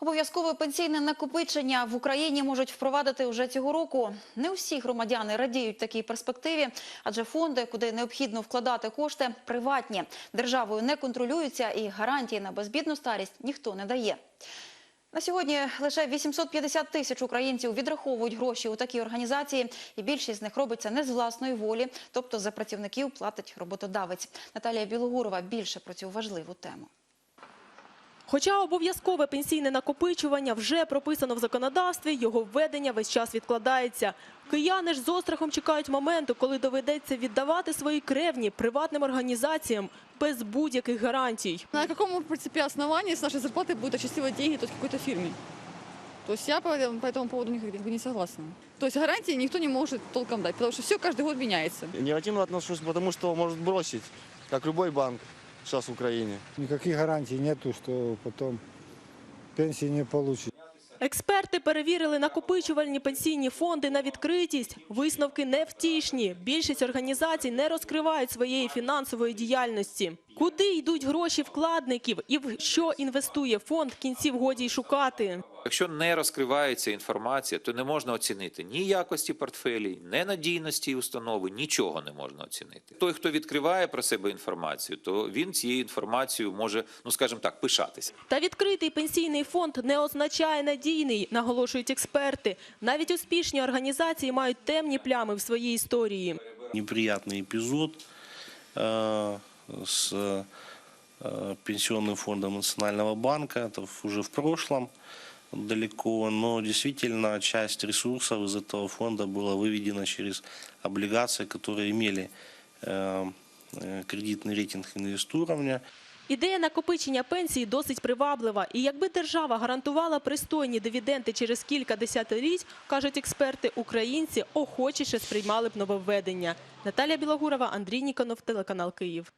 Обов'язкове пенсійне накопичення в Україні можуть впровадити вже цього року. Не усі громадяни радіють такій перспективі, адже фонди, куди необхідно вкладати кошти, приватні. Державою не контролюються і гарантії на безбідну старість ніхто не дає. На сьогодні лише 850 тисяч українців відраховують гроші у такі організації, і більшість з них робиться не з власної волі, тобто за працівників платить роботодавець. Наталія Білогурова більше про цю важливу тему. Хоча обов'язкове пенсійне накопичування вже прописано в законодавстві, його введення весь час відкладається. Кияни ж з острахом чекають моменту, коли доведеться віддавати свої кревні приватним організаціям без будь-яких гарантій. На каком, в принципе, основании с нашей зарплаты будут отчисливать деньги только какой-то фирме? То есть я по этому, по этому поводу никак не согласна. То есть гарантии никто не может толком дать, потому что все каждый год меняется. Негативно отношусь, потому что может бросить, как любой банк сейчас в Украине. Никаких гарантий нету, что потом пенсии не получит. Експерти перевірили накопичувальні пенсійні фонди на відкритість. Висновки невтішні. Більшість організацій не розкривають своєї фінансової діяльності. Куди йдуть гроші вкладників і в що інвестує фонд, кінців годі й шукати. Якщо не розкривається інформація, то не можна оцінити ні якості портфелій, ні надійності установи, нічого не можна оцінити. Той, хто відкриває про себе інформацію, то він цією інформацією може, ну скажімо так, пишатися. Та відкритий пенсійний фонд не означає надійний, наголошують експерти. Навіть успішні організації мають темні плями в своїй історії. неприятный эпизод э, с э, пенсионным фондом Национального банка. Это в- уже в прошлом далеко, но действительно часть ресурсов из этого фонда была выведена через облигации, которые имели э, э, кредитный рейтинг инвестурования. Ідея накопичення пенсії досить приваблива. І якби держава гарантувала пристойні дивіденди через кілька десятиліть, кажуть експерти, українці охочіше сприймали б нововведення. Наталія Білогурова, Андрій Ніконов, телеканал Київ.